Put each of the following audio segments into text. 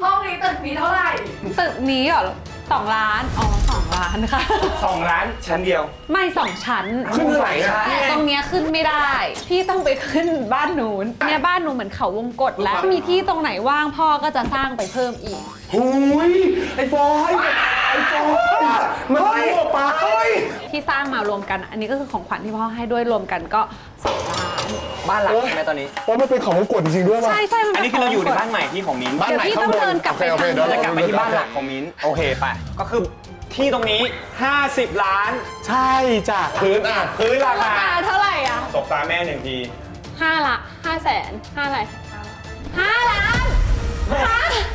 ห้องนี้ตึกนี้เท่าไหร่ ตึกนี้เหรอสองล้าน อ๋อสองล้านค่ะ สองล้านชั้นเดียว ไม่สองชั้นขึ้นเท่าไหร่อะแต่ตรงเนี้ยขึ้นไม่ได้ พี่ต้องไปขึ้นบ้านนู้นเนี่ยบ้านหนูเหมือนเขาวงกตแล้ว มีที่ตรงไหนว่างพ่อก็จะสร้างไปเพิ่มอีก หุยไอ้ฟอยไอ้ฟอยมันรั่วไปที่สร้างมารวมกัน อันนี้ก็คือของขวัญที่พ่อให้ด้วยรวมกันก็สองล้าน บ้านหลังใช่ไหมตอนนี้ว่ามันเป็นของมงกุฎจริงๆด้วยป่ะ ใช่ใช่มัอันนี้คือเราอยู่ในบ้านขใหม่ที่ของมิ้นท์บ้านไหนข้างบนเดี๋ยวพี่ต้องเดินกลับไปโอเคโอเคทางเดี๋ยวจะกลับไปที่บ้านหลักของมิ้นท์โอเคไป ก็คือที่ตรงนี้ 50 ล้านใช่จ้ะพื้นอะพื้นราราคาคาเท่าไหร่อะตกตาแม่หนึ่งทีห้าละห้าแสนห้าอะไรห้าล้าน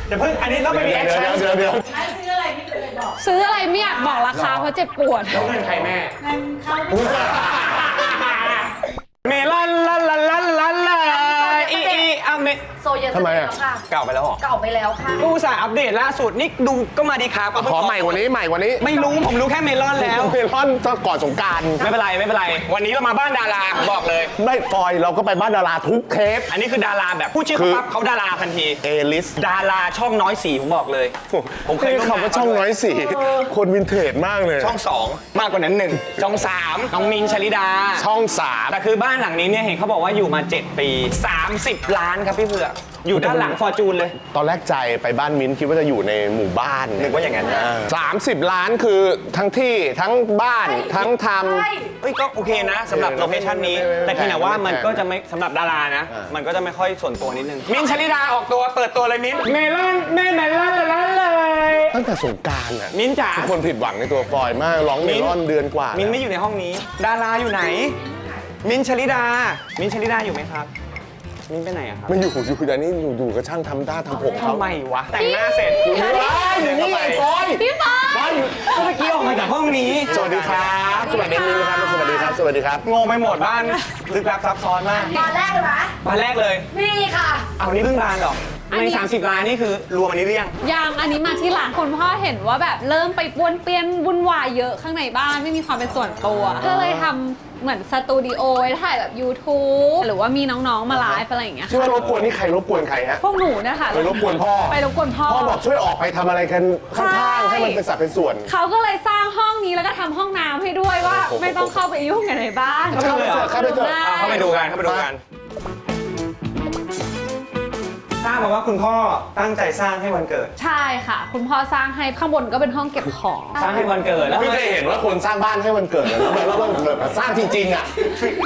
เดี๋ยวเพิ่งอันนี้ต้องไปเดี๋มีแอยวคชั่นเดี๋ยวเดี๋ยวใช้ซื้ออะไรไม่เคยบอกซื้ออะไรไม่อยากบอกราคาเพราะเจ็บปวดแล้วเงินใครแม่เงินเข้า เมลอนลันลันลันลันลันอีอีอัปเดต โซเยสทำไมอะ ค่ะเก่าไปแล้วเหรอเก่าไปแล้วค่ะกูสายอัปเดตล่าสุดนี่ดูก็มาดีครับขอใหม่กว่านี้ใหม่กว่านี้ไม่รู้ผมรู้แค่เมลอนแล้ว เมลอนจะก่อนสงกรารไม่เป็นไรไม่เป็นไร วันนี้เรามาบ้านดาราผมบอกเลย ไม่ฟอยเราก็ไปบ้านดาราทุกเทป อันนี้คือดาราแบบพูดชื่อคือเขาปั๊บเขาดาราทันที เอลิสดาราช่องน้อยสีผมบอกเลย ผมเคยร่วมงานคำว่าช่องน้อยสีคนวินเทจมากเลย ช่องสองมากกว่านั้นหนึ่งช่องสามน้องมินท์ชลิดา ช่องสามแต่คือบ้านหลังนี้เนี่ยเห็นเขาบอกว่าอยู่มา 7 ปี 30 ล้านครับพี่เผือกอยู่ด้านหลังฟอร์จูนเลย ตอนแรกใจไปบ้านมิ้นท์คิดว่าจะอยู่ในหมู่บ้านนึกว่าอย่างนั้นนะ สามสิบล้านคือทั้งที่ทั้งบ้านทั้งท ใช่เอ้ยก็โอเคนะสำหรับเออโลเคชันนี้ ไม่ไม่ไม่แต่เพียงแต่ว่าไม่แพงมันก็จะไม่สำหรับดารานะอ่ามัมันก็จะไม่ค่อยส่วนตัวนิดนึง มินท์ชลิดาออกตัวเปิดตัวเลยมินท์เมลอนแม่เมลอนเลยำตั้งแต่สงกรารอะมินท์จ๋า ทุกคนผิดหวังในตัวฟอยมากร้องเมลอนเดือนกว่ามินท์แล้วไม่อยู่ในห้องนี้ ดาราอยู่ไหน มินท์ชลิดา มินท์ชลิดาอยู่ไหมครับ มินท์ไปไหนอะครับไม่อยู่อยู่แต่นี่อยู่อยู่กับช่างทำหน้าทำผมเขาทำไมวะ แต่งหน้าเสร็จอยู่นี่ว้ายอยู่นี่ไงฟอยพี่ฟอยฟอยอยู่เมื่อกี้ออกมาจากห้องนี้ สวัสดีครับ สวัสดีครับ สวัสดีครับ สวัสดีครับ งงไปหมดบ้านลึกลับซับซ้อนมากตอนแรกเลยนะบ้านแรกเลย นี่ค่ะ เอานี่เพิ่งร้านเหรออันในนี้30ล้านนี่คือรวมอันนี้หรือยังยังอันนี้มาที่หลังคุณพ่อเห็นว่าแบบเริ่มไปป้วนเปี้ยนวุ่นวายเยอะข้างในบ้านไม่มีความเป็นส่วนตัว ก็เลยทำ เหมือนสตูดิโอไว้ถ่ายแบบ YouTube หรือว่ามีน้องๆ มาไลฟ์อะไรอย่างเงี้ยชื่อว่ารบกวนนี่ใครรบกวนใครฮะ พวกหนูเนะคะไปรบกวนพ่อ ไปรบกวนพ่อ พ่อบอกช่วยออกไปทำอะไรกันข้างๆให้มันเป็นสัดเป็นส่วน เขาก็เลยสร้างห้องนี้แล้วก็ทำห้องน้ำให้ด้วยว่า โอ้โห ไม่ต้องเข้าไปยุ่งกันในบ้านเข้าไปเถอะเข้าไปเถอะด้อะเข้าไปดูกันเข้าไปดูกัน ราบมาว่าคุณพ่อตั้งใจสร้างให้วันเกิด ใช่ค่ะ คุณพ่อสร้างให้ข้างบนก็เป็นห้องเก็บของ สร้างให้วันเกิดแล้วไม่เคยเห็นว่าคนสร้างบ้านให้วันเกิดแล้วแล้ววันเกิดมาสร้างจริงๆอะ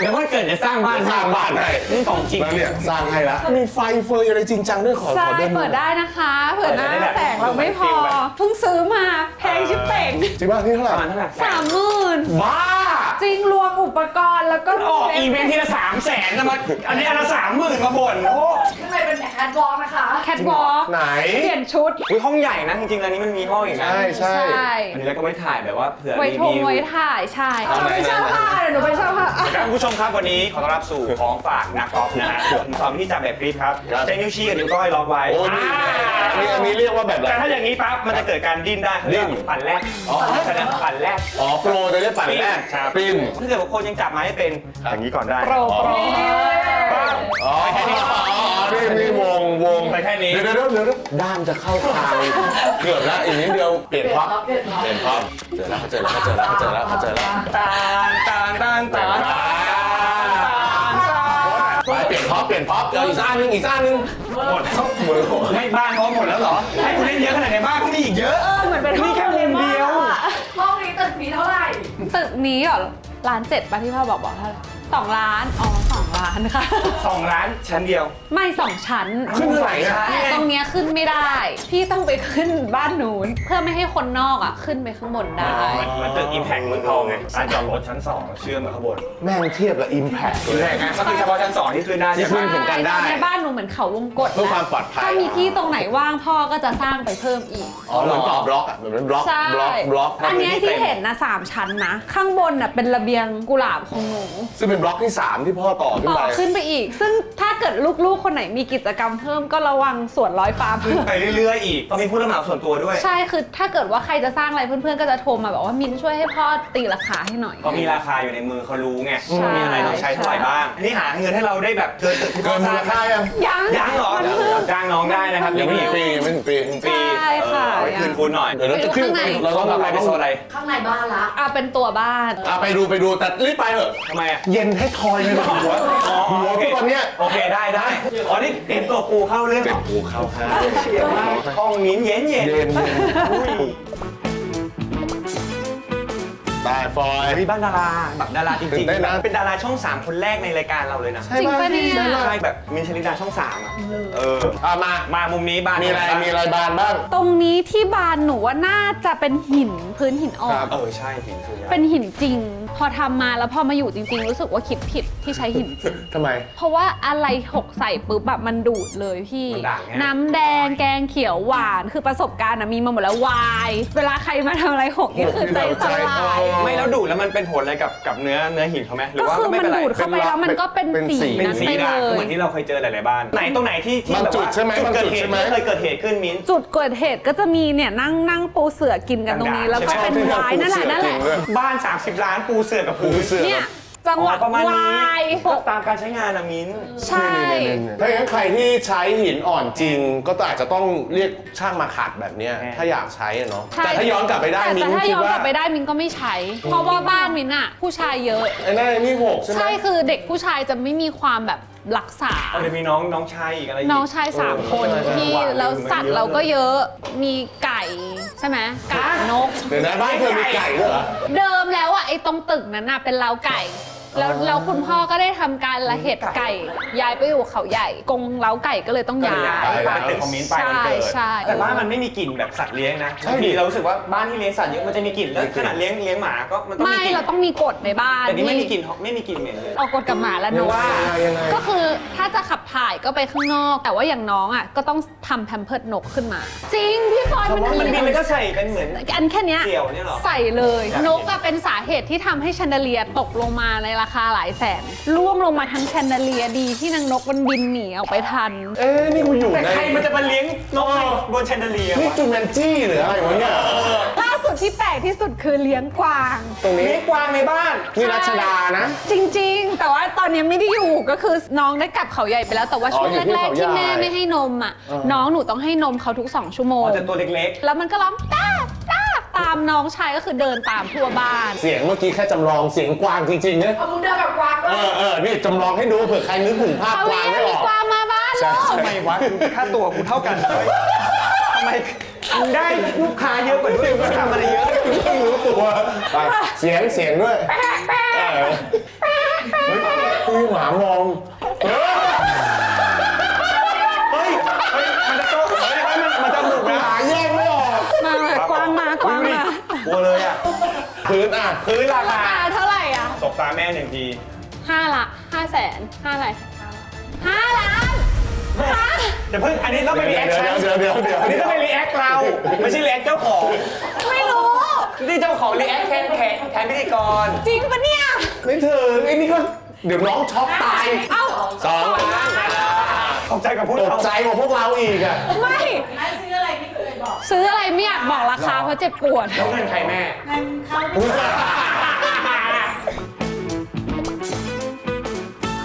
เดี๋ยววันเกิดจะสร้างบ้านสร้างบ้านให้นี่ของจริงแล้วเนี่ยสร้างให้แล้วมีไฟเฟยอะไรจริงจังด้วยขอใช่ขอเดินเปิดได้นะคะเผื่อหน้าเปิดได้แบบแสงเราไม่พอฟิลแบบเพิ่งซื้อมาแพงชิบเป่งจริงป่ะนี่เท่าไหปร่ระมาณเท่าไหร่สามหมื่นบ้า จริงรวมอุปกรณ์แล้วก็ ออกอีเวนท์ทีละสามแสนนะมาอันนี้อันละสามหมื่นมาบ่นโอ้ข้างในเป็นแคทวอล์กนะคะ แคทวอล์กไหนเปลี่ยนชุดยห้องใหญ่นะจริงๆแล้วนี้มันมีห้องอีกนะใช่ใช่ใช่อันนี้แล้วก็ไม่ถ่ายแบบว่าเผื่อไว้รีทงวิว ไว้ถ่ายใช่ เอาไหนไปเช่าผ้าเดี๋ยวหนูไปเช่าผ้าอะท่านผู้ชมครับวันนี้ขอต้อนรับสู่ของฝากนักกอล์ฟนะฮะผมสอนที่จับแบบฟรีครับครับใช้นิ้วชี้กับนิ้วก้อยล็อกไว้โอ้นี่อันนี้อันนี้เรียกว่าแบบอะไรแต่ถ้าอย่างนี้ปั๊บมันจะเกิดการดิ้นได้ดิ้น ปั่นแรกอ๋อแสดงปั่นแรก อ๋อโปรจะเรียกปั่นแรกครับปิ้นถ้าเกิดว่าคนยังจับไม้ไม่เป็น อย่างนี้ก่อนได้ โปรโปรอ๋อนี่นี่วงวงไปแค่นี้เดี๋ยวเดี๋ยวเดี๋ยวเดี๋ยวด้ามจะเข้าทางเกือบแล้วอีกนิดเดียวเปลี่ยนพ็อปเปลี่ยนพ็อปเปลี่ยนพ็อปเจอแล้วเขาเจอแล้วเขาเจอแล้วเขาเจอแล้วเขาเจอแล้วตานตานตานตานไปเปลี่ยนพ็อปเปลี่ยนพ็อปเอาอีกซ่านหนึงอีกซ่านหนึงหมดแล้วเหมือนไม่บ้านเขาหมดแล้วเหรอให้คุณเล่นเยอะขนาดไหนบ้านเขามีอีกเยอะเออเหมือนเป็นห้องนี่แค่มุมเดียว อะ ห้องนี้ตึกนี้เท่าไหร่ ตึกนี้เหรอล้านเจ็ดป่ะที่พ่อบอกบอกเท่าไหร่สองล้านอ๋อ ล้านค่ะ สองล้านชั้นเดียว ไม่สองชั้น ขึ้นเท่าไหร่อะแต่ตรงเนี้ยขึ้นไม่ได้ พี่ต้องไปขึ้นบ้านนู้นเพื่อไม่ให้คนนอกอะ ขึ้นไปข้างบนได้ มันมันตึกอิมแพคเมืองทองไงลานจอดรถชั้น2เชื่อมกับข้างบนแม่งเทียบกับ Impact อิมแพคไงก็คือเฉพาะชั้น2ที่ขึ้นได้ที่ใช่ไหม ขึ้นถึงกันได้ ในบ้านหนูเหมือนเขาวงกตเพื่อความปลอดภัย ถ้ามีที่ตรงไหนว่างพ่อก็จะสร้างไปเพิ่มอีก อ๋อเหมือนต่อบล็อกอะเหมือนบล็อกใช่บล็อกบล็อกอันเนี้ยที่เห็นนะสามชั้นนะ ข้างบนน่ะเป็นระเบียงกุหลาบของหนู ซึ่งเป็นบล็อกที่ 3 ที่พ่อต่อขึ้นต่อไปขึ้นไปอีก ซึ่งถ้าเกิดลูกๆ คนไหนมีกิจกรรมเพิ่มก็ระวังสวนร้อยฟ้าเพิ่มไปเรื่อยๆอีกต้องมีผู้รับเหมาส่วนตัวด้วยใช่ คือถ้าเกิดว่าใครจะสร้างอะไรเพื่อนๆ ก็จะโทรมาบอกว่ามินช่วยให้พ่อตีราคาให้หน่อย ก็มีราคาอยู่ในมือเขารู้ไงใช่มีอะไรต้องใช้เท่าไหร่บ้างอันนี่หาเงินให้เราได้แบบเกินตึกที่เกินมูลค่ายังยัง ยังเหรอมันเดี๋ยวเพิ่ง จ้างน้องได้นะครับยังไม่ถึงปียังไม่ถึงปี ถึงปีใช่ค่ะเออเอาไว้คืนคุณหน่อยเดี๋ยวเราจะขึ้นไปดูข้างในเราเราต้ต้อองงทำอะไรอะไรไปต้องโซนอะไรข้างในบ้านละ อะเป็นตัวบ้าน อะไปดูไปดูแต่รีบไปเถอะทำไมอะเย็นให้ทอยเลยนะหัวอ๋อหัวโอเคตอนเนี้ยโอเคได้ได้อ๋อนี่เตรียมตัวปูเข้าเรื่องเจ็บหูเข้าห้าเชียร์มากห้องมิ้นเย็นเย็น เย็นอุ้ย ตายฟอยมีบ้านดาราแบบดาราจตื่ริงนเต้นนะๆเป็นดาราช่อง 3 คนแรกในรายการเราเลยนะ จริงปะเนี่ย ใช่แบบมินท์ชลิดาช่อง3อะเอออะมามามุมนี้บ้านมีอะไรมีอะไรบานบ้างตรงนี้ที่บานหนูว่าน่าจะเป็นหินพื้นหินอ่อครันบเออใช่หินสุริยะเป็นหินจริง พอทำมาแล้วพอมาอยู่จริง ๆ รู้สึกว่าคิดผิดที่ใช้หินจริง ทำไม เพราะว่าอะไรหกใส่ปุ๊บแบบมันดูดเลยพี่ มันด่างไง น้ำแดงแกงเขียวหวานคือประสบการณ์อะมีมาหมดแล้ววาย เวลาใครมาทำอะไรหกนี่คือใจสลายไม่แล้วดูดแล้วมันเป็นผลอะไรกับกับเนื้อเนื้อหินเขาไหมหรือก็ว่าคือไม่มันเป็นไรดูดเข้าไปแล้วมันก็เป็นเป็นสีสี เป็นนั้นสีไปเลด่างก็เหมืยอนที่เราเคยเจอหลายๆบ้าน ไหนตรงไหนที่ที่บางแบบจุดว่าใช่ไหมจุดบางเกิจุดดเหใช่ตุไหม ที่เคยเกิดเหตุขึ้นมิ้น จุดเกิดเหตุก็จะมีเนี่ยนั่งนั่งปูเสือกินกันตรงนี้ แล้วก็เป็นวายนั่นแหละนั่นแหละ บ้าน 30 ล้านปูเสือกับปูปูเสือ เนี่ย จังหวะอ๋อประมาณวนี้าย ก็ตามการใช้งานอะมิ้น ใช่ ถ้าอย่างนั้นใครที่ใช้หินอ่อนจริง ก็อาจจะต้องเรียกช่างมาขัดแบบเนี้ยแน่ถ้าอยากใช้อะเนาะ ใช่ แต่ถ้าย้อนกลับไปได้แต่มิ้นแต่ถ้าคิดย้อนว่ากลับไปได้มินก็ไม่ใช้ เพราะว่าบ้านมินอะผู้ชายเยอะ ไอ้นั่นไอ้นี่หกใช่ไหม ใช่คือเด็กผู้ชายจะไม่มีความแบบรักษา เอาเดี๋ยวมีน้องน้องชายอีกอะไรอีกน้องชายสามคนเออที่ว่ะแล้วสัตว์เราก็เยอะมีไก่ใช่ไหมไก่นก เดี๋ยวนะบ้านเธอมีไก่ด้วยเหรอ เดิมแล้วอะไอ้ตรงตึกนั้นน่ะเป็นเล้าไก่ แล้วอ๋อแล้วคุณพ่อก็ได้ทำการละเหตุไก่ย้ายไปอยู่เขาใหญ่ กรงเล้าไก่ก็เลยต้องก็ย้าเลยย้ายยไปตึกของมิ้นไปวันเกิดใช่ แต่บ้านมันไม่มีกลิ่นแบบสัตว์เลี้ยงนะใช่บางดิทีเรารู้สึกว่าบ้านที่เลี้ยงสัตว์เยอะมันจะมีกลิ่นแล้วขนาดเลี้ยงเลี้ยงหมาก็มันต้องไม่มีกลิ่นเราต้องมีกฎในบ้านแต่นี่ไม่มีกที่ลิ่นไม่มีกลิ่นเหม็นเลย ออกกฎกับหมาและนยังกไงยังไงยังไง ก็คือถ้าจะขับถ่ายก็ไปข้างนอก แต่ว่าอย่างน้องอะก็ต้องทำแพมเพิร์ดนกขึ้นมา จริงพี่ฟอนมันมันมีมีมันก็ใส่เป็นเหมือน อันแค่เนี้ยเกี่ยวเนี่ยเหรอ ใส่เลยอยากเห็นนกอะเป็นสาเหตุที่ทำให้แชนเดอเลียตกลงมาในราคาหลายแสนล่วงลงมาทั้งแชนเดอเลียดีที่นางนกมันบินหนีออกไปทัน เอ๊ะนี่กูอยู่แต่ในใครมันจะมาเลี้ยงนกบนแชนเดอเลียร์นี่วะจูแมนจี้หรืออะไรวะเนี่ยล่าสุดที่แปลกที่สุดคือเลี้ยงกวาง ตรงนี้เลี้ยงกวางในบ้านนี่รัชดานะ จริงๆ แต่ว่าตอนนี้ไม่ได้อยู่ก็คือน้องได้กลับเขาใหญ่ไปแล้วแต่ว่าช่วงอ๋ออยู่ที่แรกเขาๆที่แม่ใหญ่ไม่ให้นมอะเออน้องหนูต้องให้นมเขาทุก2ชั่วโมอ๋งอแต่ตัวเล็กแล้วมันก็ร้องต้าต้าตามน้องชายก็คือเดินตามทั่วบ้าน เสียงเมื่อกี้แค่จำลองเสียงกวางจริงๆเนี่ยเอามึงเดินแบบกวางด้วเอยอเออนี่จำลองให้ดูเผื่อใครนึกถึงภาพเขากวางเรียไม่กอมีอกกวางมาบ้านใช่ลูกๆทำไมวะค่าตัวกูเท่ากันเลยทำไมมึงได้ลูกค้าเยอะกว่าด้วยมึงทำอะไรเยอะไม่รู้ตัวไปเสียงเสียงด้วยเออเฮ้ยคุยหมามองเออ เฮ้ยเฮ้ยมันจะโตเฮ้ยเฮ้ยมันมันจะบุก ห นะ มาแยกไม่ออก มากวางมากวางมาก ลัวเลยอะ พื้นอะพื้นราราคาคาเท่าไหร่อะตบตาแม่หนึ่งทีห้าละห้าแสนห้าอะไรห้าล้านเดี๋ยวเพิ่งอันนี้ต้องไปรีแอคชั่นเดี๋ยวเดี๋ยวเดี๋ยวอันนี้เดี๋ยวต้องไปรีแอคเรา ไม่ใช่รีแอคเจ้าของ ไม่รู้ นี่เจ้าของรีแอคแทนแขกแทนพิธีกร จริงปะเนี่ย ไม่ถึงไอ้นี่ก็เดี๋ยวน้องช็อกตายเอ้าสองล้านตกใจกับพูดตกเขาใจกว่าพวกเราอีกอะ ไม่แม่ซื้ออะไรไม่เคยบอก ซื้ออะไรไม่อยากบอกราคาเพราะเจ็บปวด แล้วเงินใครแม่ เงินเข้า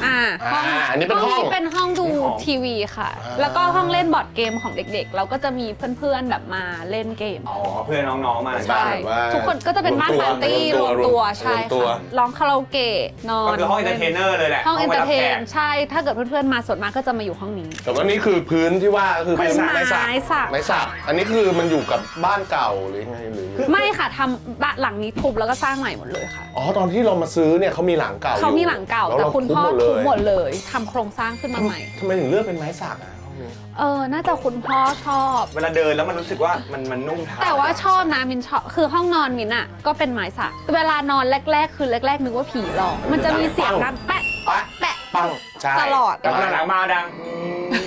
อ่าอ่าอันนี้เป็นห้องนี้เป็นห้องดู ทีวีค่ะ อ่า แล้วก็ห้องเล่นบอร์ดเกมของเด็กๆ เราก็จะมีเพื่อนๆแบบมาเล่นเกม อ๋อเพื่อนน้องๆมาบ้านใช่แบบว่าทุกคนก็จะเป็นบ้านรวมตัวปาร์ตี้รรววมมตัตัววใช่รวมตัว ค่ะร้องคาราโอเกะนอนก็คือห้องเอนเตอร์เทนเนอร์เลยแหละห้องเอนไว้เตอรัร์เทแขนกใช่ ถ้าเกิดเพื่อนๆมาส่วนมากก็จะมาอยู่ห้องนี้ แต่ว่านี่คือพื้นที่ว่าคือพื้นไม้สักสัก ไม้สักอันนี้คือมันอยู่กับบ้านเก่าหรือยังไงหรือไม่ค่ะทำบ้านหลังนี้ทุบแล้วก็สร้างใหม่หมดเลยค่ะ อ๋อตอนที่เรามาซื้อเนี่ยเขามีหลังเก่าเขามีหลังเก่าล้วแต่รคุณพ่อทุบทุบหมดเลยเลยทำโครงสร้างขึ้นมาใหม่ ทำไมถึงเลือกเป็นไม้สักอะห้องนี้เออ น่าจะคุณพ่อชอบ เวลาเดินแล้วมันรู้สึกว่ามันมันนุ่มเท้าแต่ว่าชอบนะมินชอบคือห้องนอนมินอะก็เป็นไม้สัก เวลานอนแรก ๆ คือแรกๆนึกว่าผีหลอก มันจะมีเสียงดังแปะปะแปะปังใช่ตลอด แต่หลังๆมาดัง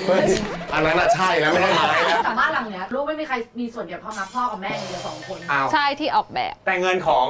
เฮ้ยอันนั้นอะใช่แล้วไม่ได้ไม้แล้วแต่บ้านหลังเนี้ยลูกไม่มีใครมีส่วนเกี่ยวข้องนะพ่อกับแม่มีเดียวสองคน อ้าวใช่ที่ออกแบบ แต่เงินของ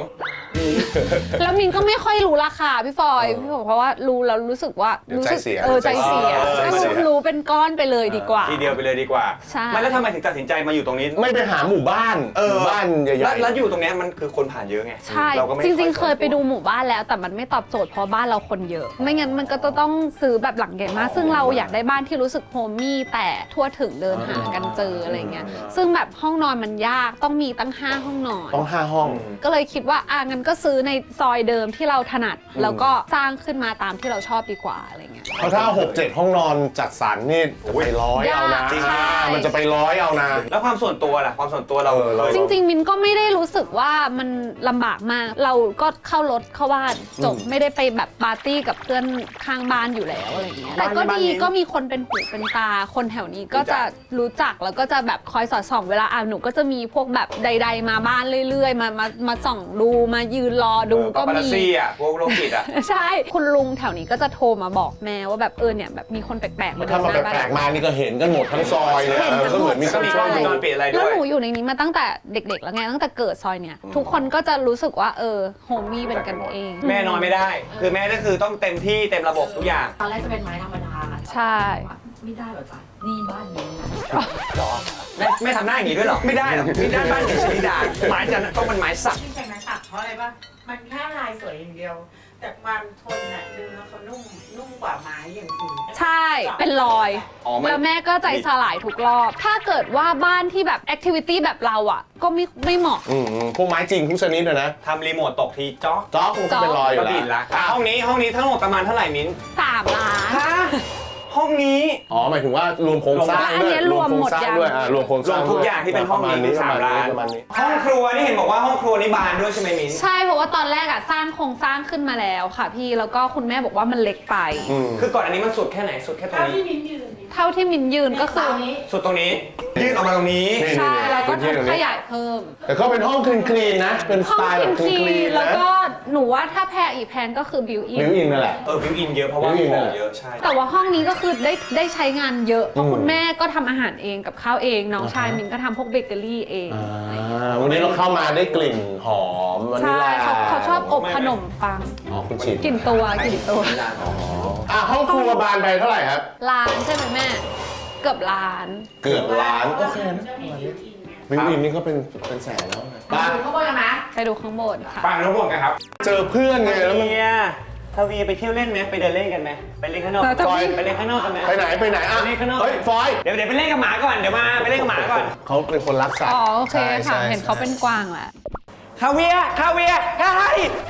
แล้วมินก็ไม่ค่อยรู้ราคาพี่ฟอยพี่บอกเพราะว่ารู้แล้วรู้สึกว่าเดี๋ยวรู้ใจสึกเสีย เออใจเสียเออใจก็เสีย รู้เป็นก้อนไปเลยดีกว่า ทีเดียวไปเลยดีกว่าใช่ ไม่แล้วทำไมถึงตัดสินใจมาอยู่ตรงนี้ ไม่ไปหาหมู่บ้านหมู่บ้านใหแล้วญ่แล้วอยู่ตรงเนี้ยมันคือคนผ่านเยอะไงใช่เราก็ไม่จริงอๆเคยไปดูหมู่บ้านแล้วแต่มันไม่ตอบโจทย์เพราะบ้านเราคนเยอะ ไม่งั้นมันก็จะต้องซื้อแบบหลังใหญ่มาก ซึ่งเราอยากได้บ้านที่รู้สึกโฮมมี่แต่ทั่วถึงเดินหากันเจออะไรเงี้ยซึ่งแบบห้องนอนมันยากต้องมีตั้งห้าห้องนอน ต้องห้าห้อง ก็เลยคิดว่าอะงั้นก็ซื้อในซอยเดิมที่เราถนัด แล้วก็สร้างขึ้นมาตามที่เราชอบดีกว่าอะไรเงี้ย เพราะถ้าหกเจ็ดห้องนอนจัดสรรนี่จะไปร้อยเอานะยากใช่ มันจะไปร้อยเอานะ แล้วความส่วนตัวล่ะ ความส่วนตัวเราเออเรา จริง ๆ มินก็ไม่ได้รู้สึกว่ามันลำบากมาก เราก็เข้ารถเข้าบ้านจบไม่ได้ไปแบบปาร์ตี้กับเพื่อนข้างบ้านอยู่แล้วอะไรเงี้ยแต่ก็ดีก็มีคนเป็นหูเป็นตาคนแถวนี้ก็จะรู้จักแล้วก็จะแบบคอยสอดส่อง เวลาอ่านหนูก็จะมีพวกแบบใด ๆ มาบ้านเรื่อยๆ มามามาส่องดูมายืนรอดูเออก็ปาปารัมีสซี่อะพวกโรคจิตอะ ใช่ คุณลุงแถวนี้ก็จะโทรมาบอกแม่ว่าแบบเออเนี่ยแบบมีคนแปลกๆมาเดิถ้านมาหน้าบ้าแปลกนๆมานี่ก็เห็นกันหมดทั้งซอยเลยเห็นเออทั้ก็งหมดเหมือนมีคนช่วยวดูงจรปิดอะไรแล้วด้วย หนูอยู่ในนี้มาตั้งแต่เด็กๆ แล้วไงตั้งแต่เกิดซอยเนี่ย ทุกคนก็จะรู้สึกว่าเออโฮมมี่เป็นกันเอง แม่นอนไม่ได้ คือแม่ก็คือต้องเต็มที่เต็มระบบทุกอย่าง ตอนแรกจะเป็นไม้ธรรมดาใช่ ไม่ได้หรอจ๊ะนี่บ้านนี้นะแม่แม่ทำหน้าอย่างนี้ด้วยเหรอ ไม่ได้หรอกมีด้านบ้านอย่างชนิดาไม้จะต้องเป็นไม้สัก ที่เป็นไม้สักเพราะอะไรป่ะ มันแค่ลายสวยอย่างเดียว แต่ความทนน่ะเนื้อเขานุ่มนุ่มกว่าไม้อย่างอื่นใช่ เป็นรอย อ๋อมัน แล้วแม่ก็ใจสลายทุกรอบ ถ้าเกิดว่าบ้านที่แบบแอคทิวิตี้แบบเราอะ ก็ไม่ไม่เหมาะ อืมๆพวกไม้จริงทุกชนิดเลยนะทำรีโมทตกทีจ๊อกจ๊อกมันก็เป็นรอยอก็ยู่แล้บินวละอะห้องนี้ห้องนี้ทั้งหมดประมาณเท่าไหร่มิ้น 3 ล้าน ฮะ ห้องนี้ อ๋อหมายถึงว่ารวมโครงสร้างอันด้วเนี้ยยรวมโครงหมดสร้างยังด้วยอ่ารวมโครงสร้างรวมทุกอย่างที่เป็นห้องนี้ประมาณนี้สามล้านประมาณนี้ห้องครัวนี่เห็นบอกว่าห้องครัวนี่บานด้วยใช่ไหมมิ้นใช่เพราะว่าตอนแรกอะสร้างโครงสร้างขึ้นมาแล้วค่ะพี่แล้วก็คุณแม่บอกว่ามันเล็กไป อืมคือก่อนอันนี้มันสุดแค่ไหนสุดแค่ตรงเท่านี้ที่มิ้นยืนนี่เท่าที่มินยืนก็คือนี้สุดตรงนี้ยื่นออกมาตรงนี้ นี่ใช่แล้วก็พื้นที่ตรงขนี้ยายเพิ่มแต่ก็เป็นห้องคลีนคลีนๆนะ เป็นสห้องไตล์คแบบคลีลีนคลีนนแล้วนะก็หนูว่าถ้าแพรอีกแพนก็คือบิวอิน บิวอินนั่นแหละ เออบิวอินเยอะเพราะว่าบิวอินขนั่อนงแหละเยอะใช่ แต่ว่าห้องนี้ก็คือได้ได้ใช้งานเยอะ เพราะอืมคุณแม่ก็ทำอาหารเองกับข้าวเอง น้องชายอ่าฮะมินก็ทำพวกเบเกอรี่เอง อ่าวันนี้เราเข้ามาได้กลิ่นหอมวานิใช่ลาเขาเขาชอบอบขนมปังอ๋อคุณชินกลิ่นตัวกลิ่นตัวอ๋ออะห้องครัวบานไปเท่าไหร่ครับล้านใช่ไหมแม่ เกือบล้าน เกือบล้านโอเคมันจะมีบิวอินไงบิวอินนี่ก็เป็นเป็นแสนแล้วนะบ้านดูข้างบนกันนะไปดูข้างบนค่ะฟังน้องบอกกันครับ เจอเพื่อนไงแล้วมันเมีย ทวีไปเที่ยวเล่นไหมไปเดินเล่นกันไหมไปเล่นข้างนอกเราจะฟอยวิ่งไปเล่นข้างนอกกันไหม ไปไหนไปไหนอะไปเล่นข้างนอก เฮ้ยฟอยเดี๋ยวเดี๋ยวไปเล่นกับหมาก่อนเดี๋ยวมาไปเล่นกับหมาก่อน เขาเป็นคนรักสัตว์อ๋อโอเคใช่ค่ะ ใช่เห็นเขาเป็นกวางแหละ คาเวียร์คาเวียร์เฮ้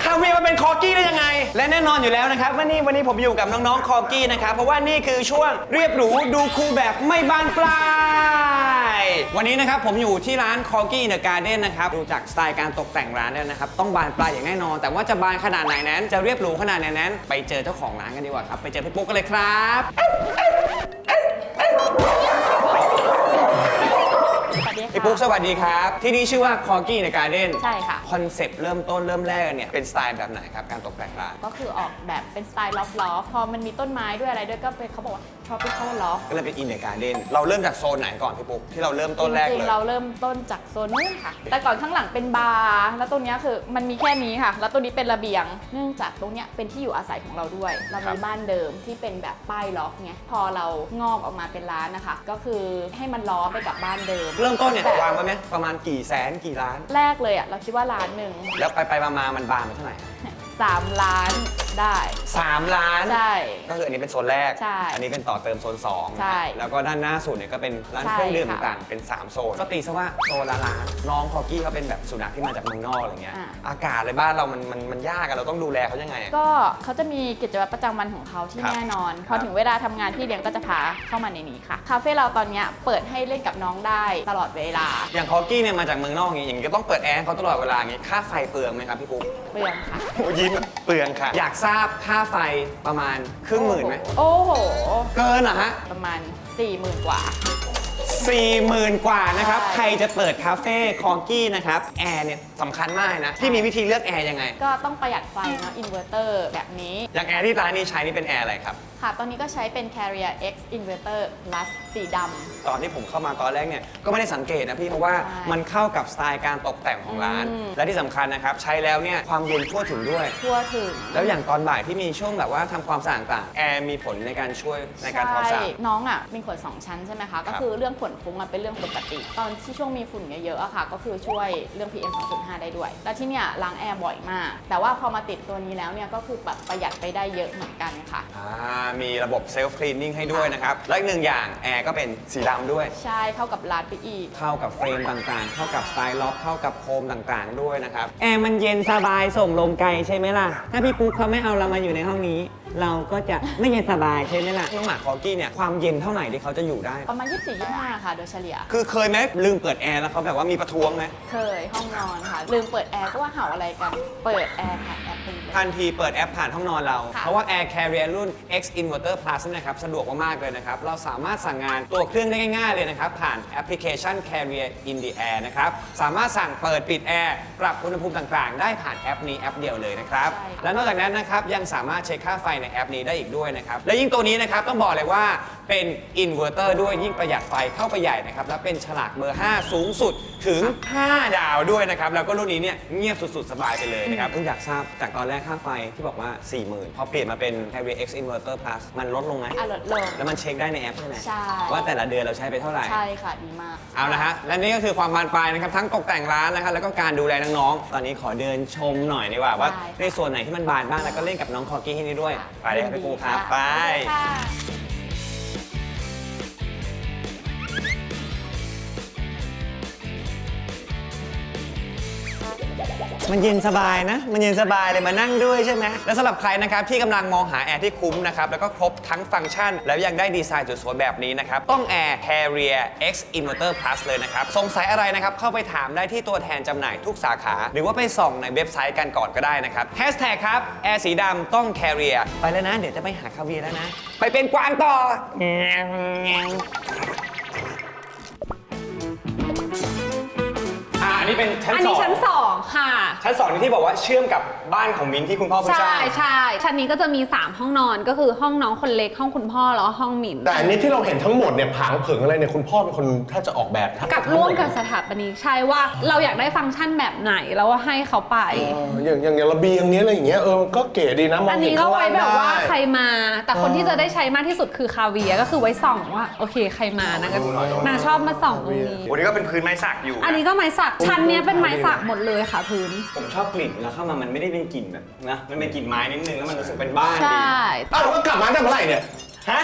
คาเวียร์มาเป็นคอกี้ได้ยังไง และแน่นอนอยู่แล้วนะครับว่านี่วันนี้ผมอยู่กับน้องๆคอกี้นะครับเพราะว่านี่คือช่วงเรียบหรูดูคูลแบบไม่บานปลายวันนี้นะครับผมอยู่ที่ร้านคอกี้เดอะการ์เด้นนะครับดูจากสไตล์การตกแต่งร้านแล้วนะครับต้องบานปลายอย่างแน่นอน แต่ว่าจะบานขนาดไหนนั้น จะเรียบหรูขนาดไหนนั้น ไปเจอเจ้าของร้านกันดีกว่าครับไปเจอพี่ปุ๊กกันเลยครับ สวัสดีพี่ปุ๊กสวัสดีครับ ที่นี่ชื่อว่าคอกี้เดอะการ์เด้นใช่ค่ะ คอนเซปต์เริ่มต้นเริ่มแรกเนี่ยเป็นสไตล์แบบไหนครับการตกแต่งร้านก็คือออกแบบเป็นสไตล์ล็อฟลอฟพอมันมีต้นไม้ด้วยอะไรด้วยก็เป็นเขาบอกว่า tropical loft ก็เลยเป็นอินเด g การ์เด้นเราเริ่มจากโซนไหนก่อนพี่ปุ๊กที่เราเริ่มต้นแรกจริเลงยๆเราเริ่มต้นจากโซนนู้นค่ะ แต่ก่อนข้างหลังเป็นบาร์แล้วตรงเนี้ยคือมันมีแค่นี้ค่ะ แล้วตรงนี้เป็นระเบียง เนื่องจากตรงเนี้ยเป็นที่อยู่อาศัยของเราด้วย เราครัมีบ บ้านเดิมที่เป็นแบบป้ายล็อกไงพอเรางอกออกมาเป็นร้านนะคะ ก็คือให้มันล้อไปกับบ้านเดิม เริ่มต้นเนี่ยวางไว้ไหมประมาณกี่แสนกี่ล้าน แรกเลยอะเราคิดว่าร้านหนึ่งแล้วไปไปๆมาๆมันบานไปเท่าไหร่ สามล้านได้สามล้าน ใช่ ก็คืออันนี้เป็นโซนแรก ใช่อันนี้เป็นต่อเติมโซน2องใช่แล้วก็ด้านหน้าสุดเนี่ยก็เป็นร้านใช่เครื่องดื่มค่ะต่างๆเป็น 3 โซน ก็ตีซะว่าโซนละล้าน น้องคอกี้เขาเป็นแบบสุนัขที่มาจากเมืองนอกอะไรเงี้ย อ่า อากาศในบ้านเรามันมันมันยากอะเราต้องดูแลเขายังไงอะ ก็เขาจะมีกิจวัตรประจำวันของเขาที่ครับแน่นอน พอถึงเวลาทำงานพี่เลี้ยงก็จะพาเข้ามาในนี้ค่ะ คาเฟ่เราตอนเนี้ยเปิดให้เล่นกับน้องได้ตลอดเวลาอย่างคอกี้เนี่ยมาจากเมืองนอกอย่างงี้อย่างงี้ก็ต้องเปิดแอร์ให้เขาตลอดเวลาอย่างงี้ค่าไฟเปลืองไหมครับพี่ปุ๊กเปลืองค่ะ โอ้ยิ้มเปลืองค่ะ อยากทราบค่าไฟประมาณครึ่งหมื่นไหม โอ้โห เกินเหรอฮะประมาณ4 0,000กว่า สี่หมื่นกว่านะครับ ใช่ ใครจะเปิดคาเฟ่คอกี้นะครับ แอร์เนี่ยสำคัญมากนะ ที่มีวิธีเลือกแอร์ยังไง ก็ต้องประหยัดไฟเนาะอินเวอร์เตอร์แบบนี้ อย่างแอร์ที่ร้านนี้ใช้นี่เป็นแอร์อะไรครับ ค่ะ ตอนนี้ก็ใช้เป็น Carrier X Inverter Plus สีดำ ตอนที่ผมเข้ามาตอนแรกเนี่ยก็ไม่ได้สังเกตนะพี่เพราะว่าใช่มันเข้ากับสไตล์การตกแต่งของร้าน อืม และที่สำคัญนะครับ ใช้แล้วเนี่ยความเย็นทั่วถึงด้วย ทั่วถึง แล้วอย่างตอนบ่ายที่มีช่วงแบบว่าทำความสะอาดต่างแอร์มีผลในการช่วยในการทำความสะอาด ใช่น้องอะมีขนสองชั้นใช่ไหมคะ ก็คือเรื่องขนฟุ้งมันเป็นเรื่องปกติ ตอนที่ช่วงมีฝุ่นเยอะๆอะค่ะ ก็คือช่วยเรื่อง PM 2.5 ได้ด้วย แล้วที่เนี่ยล้างแอร์บ่อยมาก แต่ว่าพอมาติดตัวนี้แล้วเนี่ยก็คือแบบประหยัดไปได้เยอะเหมือนกันค่ะ อ่ามีระบบเซลฟ์คลีนนิ่งให้ด้วยนะครับ และอีกหนึ่งอย่างแอร์ก็เป็นสีดำด้วย ใช่เข้ากับร้านไปอีก เข้ากับเฟรมต่างๆ เข้ากับสไตล์ล็อก เข้ากับโคมต่างๆ ด้วยนะครับ แอร์มันเย็นสบายส่งลมไกลใช่ไหมล่ะ ถ้าพี่ปุ๊กเขาไม่เอาเรามาอยู่ในห้องนี้ เราก็จะไม่เย็นสบายใช่ไหมล่ะ น้องหมาคอกี้เนี่ย ความเย็นเท่าไหร่ที่เขาจะอยู่ได้ ประมาณ 24-25 ค่ะโดยเฉลี่ย คือเคยไหมลืมเปิดแอร์แล้วเขาแบบว่ามีประท้วงไหมเคยห้องนอนค่ะ ลืมเปิดแอร์ก็ว่าเห่าอะไรกัน เปิดแอร์ค่ะแอร์เป็นเลย ทันทีเปิดแอปผ่านห้องนอนเรา ค่ะ เพราะว่า Air Carrier รุ่น X Inverter Plus เนยนะครับ สะดวกมากๆเลยนะครับ เราสามารถสั่งงานตัวเครื่องได้ง่ายๆเลยนะครับ ผ่านแอปพลิเคชัน Carrier in the Air นะครับ สามารถสั่งเปิดปิดแอร์ปรับอุณหภูมิต่างๆ ได้ผ่านแอปนี้แอปเดียวเลยนะครับ ใช่ค่ะและนอกจากนั้นนะครับยังสามารถเช็คค่าไฟในแอปนี้ได้อีกด้วยนะครับ และยิ่งตัวนี้นะครับต้องบอกเลยว่าเป็นอินเวอร์เตอร์ด้วยยิ่งประหยัดไฟเข้าไปใหญ่นะครับ และเป็นฉลากเบอร์ 5 สูงสุดถึง 5 ดาวด้วยนะครับ แล้วก็รุ่นนี้เนี่ยเงียบสุดๆ สบายไปเลยนะครับเพิ่งอยากทราบจากตอนแรกค่าไฟที่บอกว่า 40,000พอเปลี่ยนมาเป็น Carrier X Inverter Plus มันลดลงไหม อะลดลง แล้วมันเช็คได้ในแอปใช่ไหมใช่ว่าแต่ละเดือนเราใช้ไปเท่าไหร่ ใช่ค่ะดีมาก เอาละฮะ และนี่ก็คือความบานปลายนะครับ ทั้งตกแต่งร้านนะครับแล้วก็การดูแลน้องๆ ตอนนี้ขอเดินชมหน่อยดีกว่าว่าได้ ในส่วนไหนที่มันบานบ้างแล้วก็เล่นกับน้องคอกี้ที่นี่ด้วย ไปเลยครับพี่ปูครับค่ะไป ค่ะ มันเย็นสบายนะ มันเย็นสบายเลยมานั่งด้วยใช่ไหมและสำหรับใครนะครับที่กำลังมองหาแอร์ที่คุ้มนะครับแล้วก็ครบทั้งฟังก์ชัน แล้วยังได้ดีไซน์สวยๆแบบนี้นะครับ ต้อง Air Carrier X Inverter Plus เลยนะครับ สงสัยอะไรนะครับ เข้าไปถามได้ที่ตัวแทนจำหน่ายทุกสาขา หรือว่าไปส่องในเว็บไซต์กันก่อนก็ได้นะครับแฮชแท็กครับแอร์สีดำต้อง Carrier ไปแล้วนะ เดี๋ยวจะไปหาคาเวียร์แล้วนะ ไปเป็นกวางต่อ นนี้เป็นชั้นอันสนี้องชั้นสองค่ะ ชั้นสองนี่ที่บอกว่าเชื่อมกับ บ้านของมิ้นท์ที่คุณพ่อเพิ่งสใช่ร้างใช่ชั้นนี้ก็จะมี 3 ห้องนอนก็คือห้องน้องคนเล็กห้องคุณพ่อแล้วก็ห้องหมินแต่อันนี้ที่เราเห็นทั้งหมดเนี่ยผางเผิงอะไรเนี่ยคุณพ่อเป็นคนถ้าจะออกแบบกับร่วมกับสถาปนิกใช่ว่าเราอยากได้ฟังก์ชันแบบไหนแล้วว่าให้เขาไป เอออย่างอย่างอย่างระเบียงเนี้ยอะไรอย่างเงี้ยเออก็เก๋ดีนะมองอันเห็นี้นก็ข้างไว้ล่างแบบว่าได้ ใครมา แต่คนอ๋อที่จะได้ใช้มากที่สุดคือคาเวียก็คือไว้ส่องว่าโอเคใครมานะก็นางชอบมาส่องตรงนี้ วันนี้ก็เป็นพื้นไม้สักอยู่อันนี้ก็ไม้สักชั้นเนี้ยเป็นไม้สักหมดเลยค่ะพื้น ผมชอบกลิ่นแล้วเข้ามามันไม่ได้เป็นกลิ่นแบบนะมันเป็นกลิ่นไม้นิดนึงแล้วมันรู้สึกเป็นบ้านใชดี่ อ้าวแล้วก็กลับมาตั้งเมื่อไหร่เนี่ย ฮะ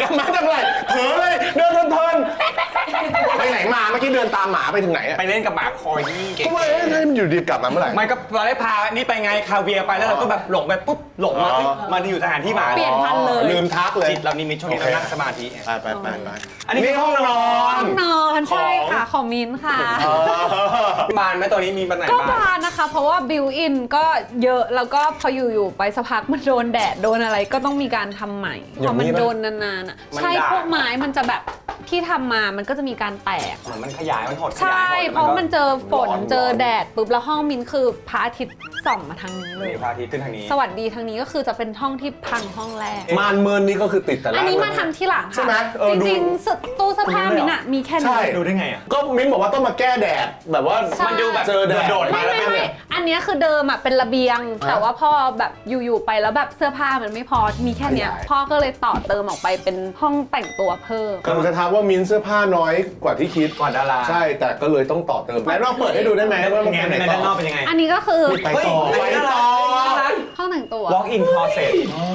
กลับมาตั้งเมื่อไหร่เผลอเลยเดินเพลินๆ ไปไหนมาเมื่อกี้เดินตามหมาไปถึงไหนอะไปเล่นกับหมาคอยี่เก่งทำไมเอ้ยมันอยู่ดีกลับมาเมื่อไหร่ ไม่ก็เราได้พานี่ไปไงคาเวียร์ไปแล้วเราก็แบบหลงไปปุ๊บหลงมาอ๋อเอ้ยมาอยู่สถานที่หมาเปลี่ยนพันธุ์เลย ลืมทักเลยจิตเรานี่มีช่วงนี้เรานั่งสมาธิไปไปไปไปอันนี้คือห้องนอนห้องนอนใช่ค่ะของมินค่ะบานไหมตอนนี้มีบันไหนก็บ้าง บานนะคะ เพราะว่าบิวอินก็เยอะแล้วก็พออยู่ๆไปสักพักมันโดนแดดโดนอะไรก็ต้องมีการทำใหม่อพอย่างนี้มันปะโดนนานๆอะ มันใช่ด่าง พวกไม้มันจะแบบ ที่ทำมามันก็จะมีการแตก เหมือนมันขยาย มันหดขใช่ยายหดเพราะมันเจอฝนร้อนเจอร้อนแดดปุ๊บแล้วห้องมินคือพระอาทิตย์ส่องมาทางนี้เลย มีพระอาทิตย์ขึ้นทางนี้ สวัสดีทางนี้ก็คือจะเป็นห้องที่พังห้องแรก มานเมินนี่ก็คือติดแต่แรกอันนี้เลยมาทำที่หลังใช่ไหมค่ะเออจดูริงๆสุดตู้เสื้อผ้ามินอะมีแค่ใช่ นี้ดูได้ไงอะ ก็มิ้นบอกว่าต้องมาแก้แดดแบบว่าใช่ มันดูแบบเจอแดดโดดๆ ไม่ไม่ไม่อันเนี้ยคือเดิมอะเป็นระเบียง แต่ว่าพอแบบอยู่ๆไปแล้วแบบเสื้อผ้ามันไม่พอมีแค่เนี้ยขยาย พ่อก็เลยต่อเติมออกไปเป็นห้องแต่งตัวเพิ่ม กำลังจะทักว่ามิ้นเสื้อผ้าน้อยกว่าที่คิดกว่าดารา ใช่แต่ก็เลยต้องต่อเติมไหนลองเปิดให้ดูได้ไหมว่ามันไงเป็นไหนในต่ด้านนอกอเป็นยังไงอันนี้ก็คือไปต่อเฮ้ยไปต่อ ห้องแต่งตัว walk in closet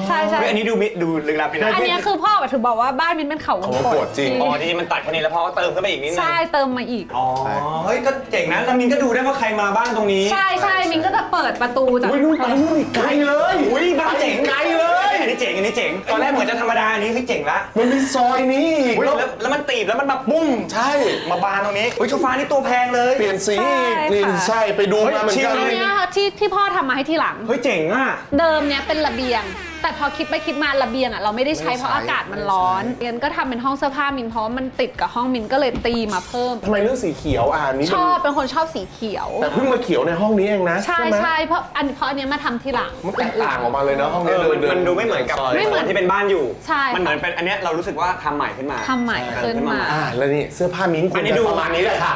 ใช่ใช่เฮ้ยอันนี้ดูมิดูลึกลับไปหนะอันเนี้ยคือพ่อแบบถึงบอกว่าบ้านมินเป็นเขาวงเขาวงกกดดจริง อ๋อจริงๆมันตัดแค่นี้แล้วพ่อก็เติมขึ้นไปอีกนิดนึงใช่เติมมาอีก อ๋อเฮ้ยก็เจ๋งนะแล้วมินก็ดูได้ว่าใครมาบ้านตรงนี้ใช่ใช่มินก็จะเปิดประตูจาก อุ้ยนู่นไปนู่นอีกไกลเลยอุ้ยบ้านเจ๋งไกลเลยอั นนี้เจ๋งอันนี้เจ๋งตอนแรกเหมือนจะธรรมดาอันนี้คือเจ๋งละมันมีซอยนี้อีกอุ๊ยแล้วแล้วแล้วมันตีบแล้วมันมาปุ้งใช่ มาบานตรงนี้อุ้ยโซฟานี่ตัวแพงเลย เปลี่ยนสีอีกนี่ใช่ไปดูมาเหมือนกัน เฮ้ยชิลอันเนี้ยค่ะที่ที่พ่อทำมาให้ทีหลัง เฮ้ยเจ๋งอะ เดิมเนี้ยเป็นระเบียง แต่พอคิดไปคิดมาระเบียงอะเราไม่ได้ใช้เพราะอากาศมันร้อนเรียนก็ทำเป็นห้องเสื้อผ้ามินเพราะว่ามันติดกับห้องมินก็เลยตีมาเพิ่ม ทำไมเรื่องสีเขียวอ่านี่ชมันอบเป็นคนชอบสีเขียว แต่เพิ่งมาเขียวในห้องนี้เองนะใช่ไหมใช่เพราะอันเพราะอันเนี้ยมาทำทีหลัง มันแตกต่างออกมาเลยนะห้องเอนี้อเดิมันเดิมันดูไม่เหมือนกับซยไม่เหมือนที่เป็นบ้านอยู่ ใช่ มันเหมือนเป็นอันเนี้ยเรารู้สึกว่าทำใหม่ขึ้นมาทำใหม่ขึ้นมา อ่าแล้วนี่เสื้อผ้ามิ้นท์ควอัรนนี้จะดูประมาณนี้แหละค่ะ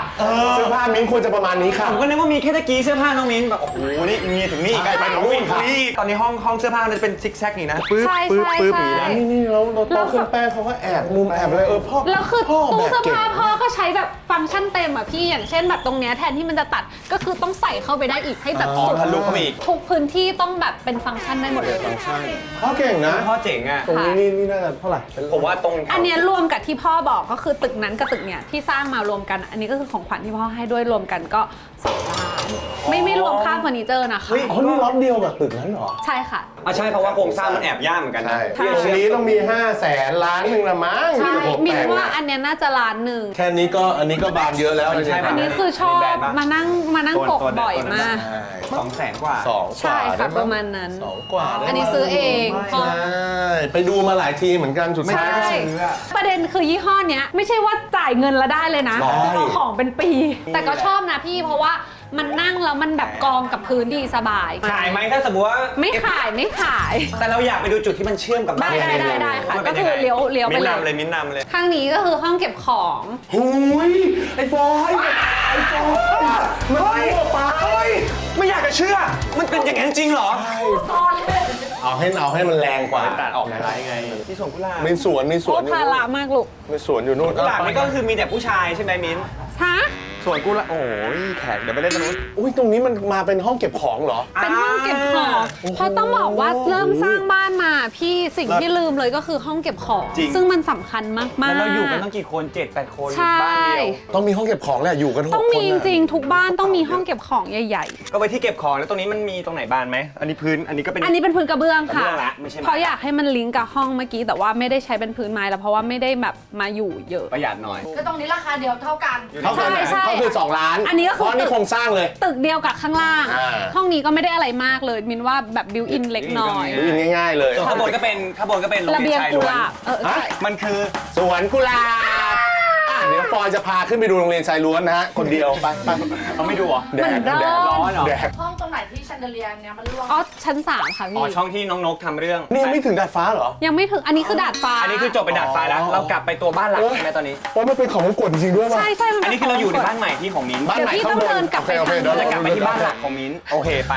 เสื้อผ้ามิ้นท์ควรจะประมาณนี้ค่ะ ผมก็นึกว่ามีแค่ตะกี้เสื้อผ้าน้องมิ้นแบบโอ้โหนี่มีถึงนี่ใช่ไปถึงนู่นครับ นี่ตอนนี้ห้องห้องเสื้อผ้ามันจะเป็นซิกแซกนี่นะปึ๊บใช่ปึ๊บใช่ปึ๊บใช่ อย่างนี้นะ นี่นี่เราเราโตขึ้นแป้งเขาก็แอบมุมแอบอะไรเออพ่อแล้วคือพ่อตู้แบบเสื้อเก่ง ผ้าพ่อก็ใช้แบบฟังก์ชันเต็มอะพี่อย่างเช่นแบบตรงเนี้ยแทนที่มันจะตัดก็คือต้องใส่เข้าไปได้อีกให้แบบอ๋อสุดทะลุเข้าไปอีก ทุกพื้นที่ต้องแบบเป็นฟังก์ชันได้หมดเลยใช่พ่อเก่งนะ พ่อเจ๋งอะ ตรงนี้นี่นี่น่าจะเท่าไหร่เป็นผมว่าตรงอันเนี้ยรวมกับที่พ่อบอกก็คือตึกนั้นกับตึกเนี้ยที่สร้างมารวมกัน อันนี้ก็คือของขวัญที่พ่อให้ด้วยรวมกันก็ สองล้านไม่ไม่รวมค่าเฟอร์นิเจอร์นะคะอ๋อนี่ล็อตเดียวกับตึกนั้นเหรอใช่ค่ะ อะใช่เพราะว่าโครงสร้างมันแอบย่ามเหมือนกันนะใช่ตรงนี้ต้องมี 5 0 0แสนล้านหนึ่งละมั้งใช่ ที่ผมมินแต่งว่าอะอันเนี้ยน่าจะล้านหนึ่ง แค่นี้ก็อันนี้ก็บานเยอะแล้วมันใช่เยปะอันนี้คือชอบมานั่งมานั่งกกบ่อยมากใช่สองแสนกว่า สองกใช่ว่าค่ะได้งประมาณนั้น สองกว่าได้อันนี้ซื้อเองเพใชราะ่ไปดูมาหลายทีเหมือนกันสุดท้ายก็ใช่ซื้ออะ ประเด็นคือยี่ห้อเนี้ย ไม่ใช่ว่าจ่ายเงินแล้วได้เลยนะใช่เอาของเป็นปี แต่ก็ชอบนะพี่เพราะว่า มันนั่งแล้วมันแบบกองกับพื้นดีสบาย ขายไหมถ้าสมมติว่าไม่ขายไม่ขาย แต่เราอยากไปดูจุดที่มันเชื่อมกับบ้านได้ได้ได้ได้ค่ะว่ามันป็นก็คือเลี้ยวเลี้ยวไปมิ้นเลยนำเลยมิ้นนำเลยข้างนี้ก็คือห้องเก็บของหุยไอ้ฟอยไอ้ฟอยมันทั่วไปไม่อยากจะเชื่อ มันเป็นอย่างนั้นจริงเหรอเอาให้เอาให้มันแรงกว่าตัดออกในไลฟ์ไงที่สวนกุหลาบมีสวนมีสโควนตอรยู่ภานู่ระนมากลูกมีสวนอยู่นู่นกุหลาบนี่ก็คือมีแต่ผู้ชายใช่ไหมมิ้น ฮะสวนกุหลาบโอ้ยแขกเดี๋ยวไปเล่นตรงนู้นอุ้ยตรงนี้มันมาเป็นห้องเก็บของเหรอ เป็นห้องเก็บของเพราะต้องบอกว่าเริ่มสร้างบ้านมาพี่สิ่งที่ลืมเลยก็คือห้องเก็บของ จริง ซึ่งมันสำคัญมากๆ แล้วเราอยู่กันตั้งกี่คนเจ็ดแปดคนใช่ บ้านเดียวต้องมีห้องเก็บของแหละอยู่กันหกต้องคนมีจน่ะริงๆทุกบ้านต้องมีห้องเก็บของใหญ่ ก็ไปที่เก็บของแล้วตรงนี้มันมีตรงไหนบานไหมอันนี้พื้นอันนี้ก็เป็น ๆ อันนี้เป็นพื้นกระเบื้องค่ะกระเบื้องละไม่ใช่ไม้ เพราะอยากให้มันลิงก์กับห้องเมื่อกี้แต่ว่าไม่ได้ใช้เป็นพื้นไม้แล้วเพราะว่าไม่ได้แบบมาอยู่เยอะ ประหยัดหน่อย ก็ตรงนี้ราคาเดียวเท่ากัน เท่ากันใช่ใช่ก็คือ2ล้านอันนี้ก็คือเพราะนี่โครงสร้างเลย ตึกเดียวกับข้างล่าง อ่า ห้องนี้ก็ไม่ได้อะไรมากเลย มินว่าแบบบิวอินเล็กน้อยอืดูง่าย ๆ เลย ส่วนข้างบนก็เป็นข้างบนก็เป็นโรงระเรีเบียยนงชายกุล้วนหลาบเออใช่มันคือ สวนกุหลาบอะ เดี๋ยวฟอยจะพาขึ้นไปดูโรงเรียนชายล้วนนะฮะ คนเดียวไปไปเขาไม่ดูเหรอ แดดมันร้อนแดดร้อนเหรอ แดดห้องตรงไหนที่ชันเดเลียร์เนี้ยมันร่วงอ๋อชั้นสามค่ะอ๋อพี่ช่องที่น้องนกทำเรื่องนี่ยังไม่ถึงดาดฟ้าเหรอ ยังไม่ถึงอันนี้คือดาดฟ้าอันนี้คือจบไปดาดฟ้าแล้วอ๋อเรากลับไปตัวบ้านหลักเออใช่ไหมตอนนี้ ว่ามันเป็นของมงกุฎจริงๆด้วยป่ะ ใช่ใช่มันอันนี้คือเราอยู่ในบ้านใหม่ที่ของมิ้นบ้านใหม่เดี๋ยวพี่ข้างบต้องเดินนกลับไปโอเคโอเคทางเดี๋ยวเราเรา จะกลับไปที่บ้านหลักของมิ้นโอเคไป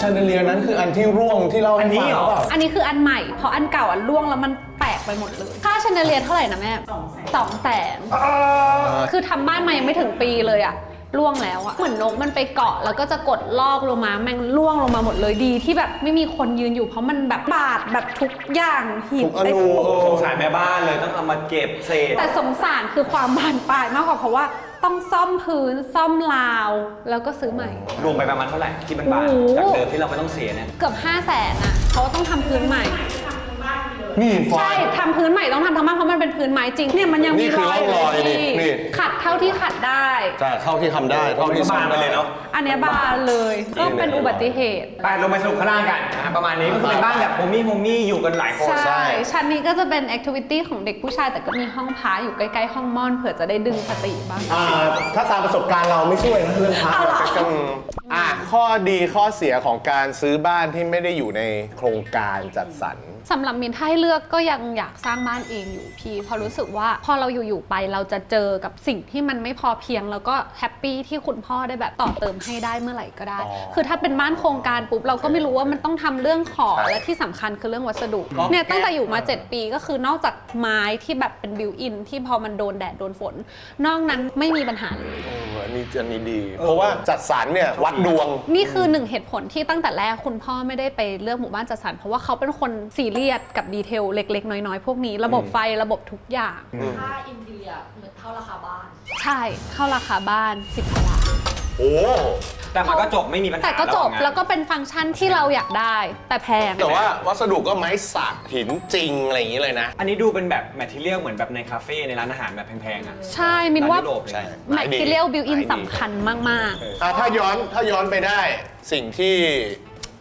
ชาเดเลียนั้นคืออันที่ร่วงที่เล่าให้อันนี้ฟังเหรอเปล่าอันนี้คืออันใหม่เพราะอันเก่าอันร่วงแล้วมันแต กไปหมดเลย ค่าชันเดเลียร์เท่าไหร่นะแม่สองแสนคือทำบ้านมายังไม่ถึงปีเลยอะร่วงแล้วอะเหมือนนกมันไปเกาะแล้วก็จะกดลอกลงมาแม่งร่วงลงมาหมดเลยดีที่แบบไม่มีคนยืนอยู่เพราะมันแบบบาดแบบทุกอย่างหินทุกอนูไเออสงสารแม่บ้านเลยต้องเอามาเก็บเศษแต่สงสารคือความบานปลายมากกว่าเพราะว่าต้องซ่อมพื้นซ่อมราว แล้วก็ซื้อใหม่ รวมไปประมาณเท่าไหร่ที่มันบาทโอ้โหจากเดิมที่เราไม่ต้องเสียเนี่ยเกือบ5 0 0แสนอะเพราะว่าต้องทำพื้นใหม่ นี่ฟอใช่ย ทำพื้นใหม่ต้องทำทั้งบ้านเพราะมันเป็นพื้นไม้จริงเนี่ยมันยังนี่มีคือรอยร่องรอยนี่ที่นี่ ขัดเท่าที่ขัดได้ ใช่เท่าที่ทำได้เท่าที่บานไปเลยเนาะอันเนี้ยบานเลยก็เป็นอุบัติเหตุ ไปลงไปสรุปข้างล่างกันนะประมาณนี้ก็คือเป็นบ้านแบบโฮมี่โฮมี่อยู่กันหลายคน ใช่ ชั้นนี้ก็จะเป็นแอคทิวิตี้ของเด็กผู้ชายแต่ก็มีห้องพาอยู่ใกล้ๆห้องม่อนเผื่อจะได้ดึงสติบ้าง อ่าถ้าตามประสบการณ์เราไม่ช่วยนะเรื่องพระเอาเหรอก็อืมอะข้อดีข้อเสียของการซื้อบ้านที่ไม่ได้อยู่ในโครงการจัดสรร สำหรับมินถ้าให้เลือกก็ยังอยากสร้างบ้านเองอยู่พี่เพราะรู้สึกว่าพอเราอยู่ๆไปเราจะเจอกับสิ่งที่มันไม่พอเพียง แล้วก็แฮปปี้ที่คุณพ่อได้แบบต่อเติมให้ได้เมื่อไหร่ก็ได้อ๋อคือถ้าเป็นบ้านโครงการปุ๊บเราก็ไม่รู้ว่ามันต้องทำเรื่องขอใช่และที่สำคัญคือเรื่องวัสดุก็เนี่ยตั้งแต่อยู่มา 7 ปีก็คือนอกจากไม้ที่แบบเป็นบิวอินที่พอมันโดนแดดโดนฝน นอกนั้นไม่มีปัญหาเลยเอออันนี้อันนี้ดี เพราะว่าจัดสรรเนี่ยวัดดวง นี่คือหนึ่งเหตุผลที่ตั้งแต่แรกคุณพ่อไม่ได้ไปเลือกหมู่บ้านจัดสรรเพราะว่าเขาเป็นคนซีเรียสกับดีเทลเล็ก ๆ น้อย ๆ พวกนี้ ระบบไฟระบบทุกอย่างค่าอินเดียเหมือนเท่าราคาบ้าน ใช่เข้าราคาบ้าน 10ล้านโอ้แต่มันก็จบไม่มีปัญหาแต่ก็จบระหางานแล้วก็เป็นฟังก์ชันที่เราอยากได้ แต่แพง แต่ว่าวัสดุก็ไม้สักหินจริง อะไรอย่างนี้เลยนะ อันนี้ดูเป็นแบบแมทเทียลเหมือนแบบในคาเฟ่ในร้านอาหารแบบแพงๆอะใช่มินว่า ร้ยุโรปเลย ใช่ แมทเทียลบิวอินสำคัญมากอะถ้าย้อนถ้าย้อนไปได้สิ่งที่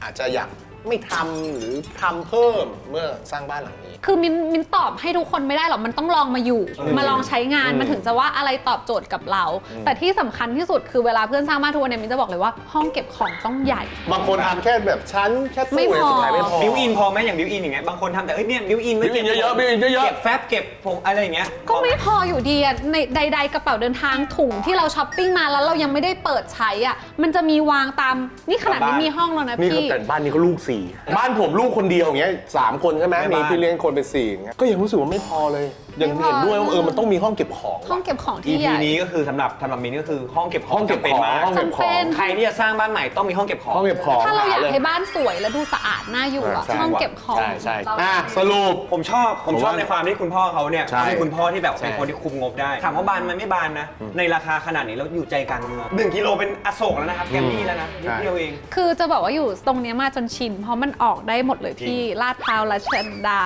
อาจจะอยาก ไม่ทำหรือทำเพิ่มเมื่อสร้างบ้านหลังนี้ คือมินมินตอบให้ทุกคนไม่ได้หรอกมันต้องลองมาอยู่ อืมมาลองใช้งานอืมมันถึงจะว่าอะไรตอบโจทย์กับเราแต่ที่สำคัญที่สุดคือเวลาเพื่อนสร้างบ้านทุกวันเนี่ยมินจะบอกเลยว่าห้องเก็บของต้องใหญ่ บางคนทำแค่แบบชั้นแค่ตู้ไม่พอเนี่ยสุดท้ายไม่พอ บิวอินพอไหมอย่างบิวอินอย่างเงี้ยบางคนทำแต่เอ้ยเนี่ยบิวอินไว้ built in เยอะๆ built in เยอะๆ เก็บแฟบเก็บผมอะไรอย่างเงี้ยก็ไม่พออยู่ดีอะในใด ๆ กระเป๋าเดินทางถุงที่เราช้อปปิ้งมาแล้วเรายังไม่ได้เปิดใช้อะมันจะมีวางตามนี่ขนาดตามไม่บ้านมีห้องแล้วนะนี่ก็พี่แต่บ้านนี้ก็ลูกสี่บ้านผมลูกคนเดียวอย่างเงี้ยสามคนใช่ไหมแม่มีบ้าน พี่เลี้ยงคนเป็นสี่อย่างเงี้ยก็ยังรู้สึกว่าไม่พอเลย ยังไม่พอเห็นด้วยว่าเออมันต้องมีห้องเก็บของห้องเก็บของที่ EP ใหญ่ นี้ก็คือสำหรับสำหรับมินก็คือห้องเก็บของห้องเก็บจำเป็นของมากห้องเก็บของจำเป็นใครที่จะสร้างบ้านใหม่ต้องมีห้องเก็บของ ห้องเก็บของถ้าเราอยากลให้บ้านสวยและดูสะอาดน่าอยู่อะใช่ ห้องเก็บของใช่ใช่อะสรุป ผมชอบผมชอบผมว่าในความที่คุณพ่อเขาเนี่ยใช่เขาเป็นคุณพ่อที่แบบใช่ เป็นคนที่คุมงบได้ถามว่าบานมันไม่บานนะ ในราคาขนาดนี้แล้วอยู่ใจกลางเมืองหนึ่งกิโลเป็นอโศกแล้วนะครับแกมมี่แล้วนะนิดเดียวเอง คือจะบอกว่าอยู่ตรงเนี้ยมาจนชิน เพราะมันออกได้หมดเลยพี่ลาดพร้าวรัชดา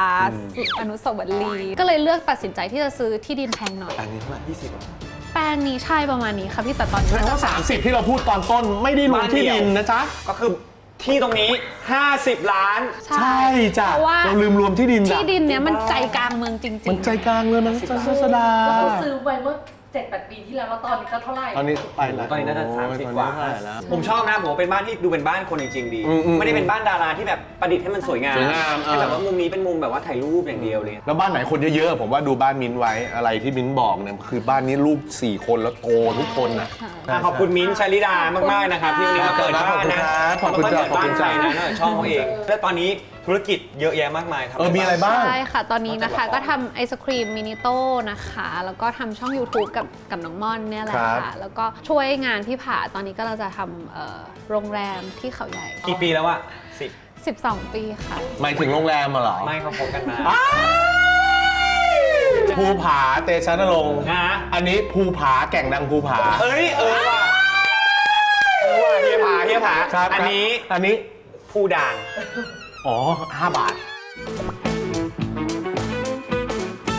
สุอนุสาวรีย์ก็เลยเลือกตัดสินใจที่จะซื้อที่ดินแพงหน่อย อันนี้เท่าไหร่ยี่สิบแปลงนี้ใช่ประมาณนี้ค่ะพี่แต่ตอนนี้แสดงว่า30ที่เราพูดตอนต้นไม่ได้รวมที่ดินนะจ๊ะ ก็คือที่ตรงนี้ 50 ล้าน ใช่จ้ะเพราะว่าเราลืมรวมที่ดินจ้ะที่ดินเนี้ยมันใจกลางเมืองจริงๆ มันใจกลางเลยมันจะสดาแล้วเขาซื้อไว้เมื่อ เจ็ดแปดปีที่แล้วแล้วตอนนี้ก็เท่าไหร่ ตอนนี้ไปแล้วตอนนี้น่าจะโอ้ยสามสิบตอนกว่านี้เท่ไหร่แล้ว ผมชอบนะผมว่าเป็นบ้านที่ดูเป็นบ้านคนจริงๆดี อืมอืมไม่ได้เป็นบ้านดาราที่แบบประดิษฐ์ให้มันสวยงามสวยงามเออ ให้แบบว่ามุมนี้เป็นมุมแบบว่าถ่ายรูปอย่างเดียวเลยแล้วบ้านไหนคนเยอะๆ ผมว่าดูบ้านมิ้นท์ไว้อะไรที่มิ้นท์บอกเนี่ยคือบ้านนี้ลูก4คนแล้วโตทุกคนนะ อะขอบคุณมิ้นท์ชาลิดามากๆนะครับที่วันนี้มาเปิดบ้านนะขอบคุณครับขอบคุณบ้านจ้ะใครนะนอกจากช่องเขาเอง และตอนนี้ ธุรกิจเยอะแยะมากมายครับเออมีอะไรบ้าง ใช่ค่ะ ตอนนี้นะคะก็ทำไอศครีมมินิโต้นะคะ แล้วก็ทำช่อง YouTube กับกับน้องม่อนเนี่ยแหละครัค่ะ บ แล้วก็ช่วยงานพี่ผาตอนนี้ก็เราจะทำเอ่อโรงแรมที่เขาใหญ่กี่ปีแล้วอะสิบ12 ปีค่ะ หมายถึงโรงแรมมาเหรอไม่เขาคบกันมาภูผาเตชะนรงค์นะอันนี้ภูผาแก่งดังภูผาเอ้ยเออว่ะเออว่ะเฮียผาเฮียผาครับอันนี้อันนี้ ผู้ด่าง อ๋อ 5 บาท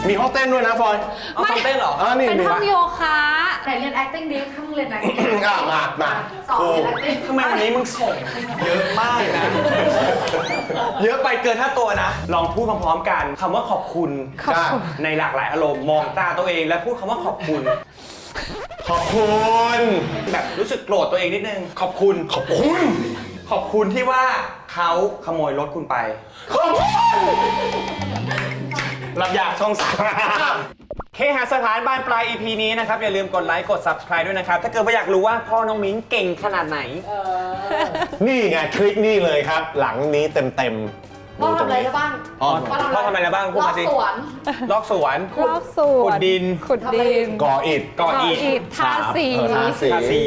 มีห้องเต้นด้วยนะฟอยเอาซ้อมเต้นเหรออ๋อนี่เป็นมีห้องโยคะไหนเรียน acting ดิถ้ามึงเรียน acting อะมามาสอนครูเรียน acting ทำไมวันนี้มึงส่งเยอะมากนะ เยอะไปเกินถ้าตัวนะ ลองพูดพร้อมๆกันคำว่าขอบคุณขอบคุณ ในหลากหลายอารมณ์มองตาตัวเองแล้วพูดคำว่าขอบคุณ ขอบคุณ แบบรู้สึกโกรธตัวเองนิดนึง ขอบคุณ ขอบคุณ ขอบคุณที่ว่าเขาขโมยรถคุณไป ขอบคุณรับยาช่องสามเคหสถานบ้านปลาย EP นี้นะครับ อย่าลืมกดไลค์กด subscribe ด้วยนะครับ ถ้าเกิดว่าอยากรู้ว่าพ่อน้องมิ้นเก่งขนาดไหน นี่ไงคลิกนี่เลยครับ หลังนี้เต็มเต็มๆพ่อดูตรงทำอะไรนี้ได้บ้างอ๋อพ่อทำอะไรแล้วบ้างพูดรอมาบสิสวน ลอกสวน รอบสวนขุดดิน ขุดดินก่ออิฐก่ออิฐ ทาสี เออทาสี ทาสี